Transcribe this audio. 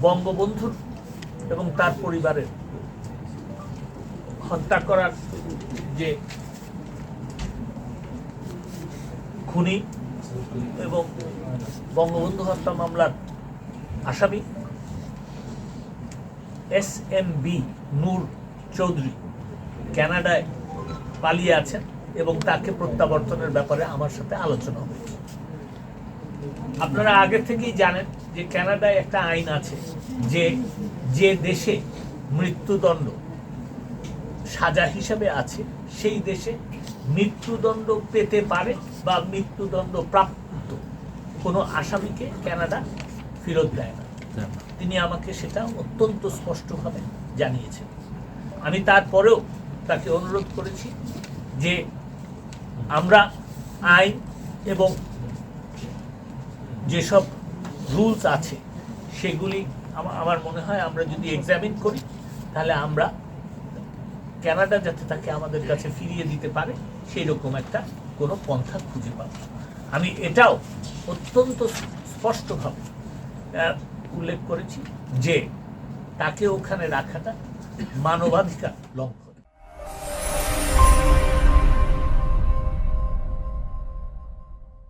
বঙ্গবন্ধুর এবং তার পরিবারের হত্যা করার যে খুনি এবং বঙ্গবন্ধু হত্যা মামলার আসামি S M B Noor Chowdhury কানাডায় পালিয়ে আছেন এবং তাকে প্রত্যাবর্তনের ব্যাপারে আমার সাথে আলোচনা হয়েছে আপনারা আগে থেকেই জানেন যে কানাডায় একটা আইন আছে যে যে দেশে মৃত্যুদণ্ড সাজা হিসাবে আছে, সেই দেশে মৃত্যুদণ্ড পেতে পারে বা মৃত্যুদণ্ড প্রাপ্ত কোনো আসামিকে কানাডা ফেরত দেয় না। তিনি আমাকে সেটা অত্যন্ত স্পষ্টভাবে জানিয়েছেন। আমি তারপরেও তাকে অনুরোধ করেছি যে আমরা আইন এবং যেসব রুলস আছে, সেগুলি আমার মনে হয় আমরা যদি এক্সামিন করি, তাহলে আমরা কানাডা যাতে তাকে আমাদের কাছে ফিরিয়ে দিতে পারে সেই রকম একটা কোনো পন্থা খুঁজে পাবো। আমি এটাও অত্যন্ত স্পষ্টভাবে উল্লেখ করেছি যে তাকে ওখানে রাখাটা মানবাধিকার লঙ্ঘন।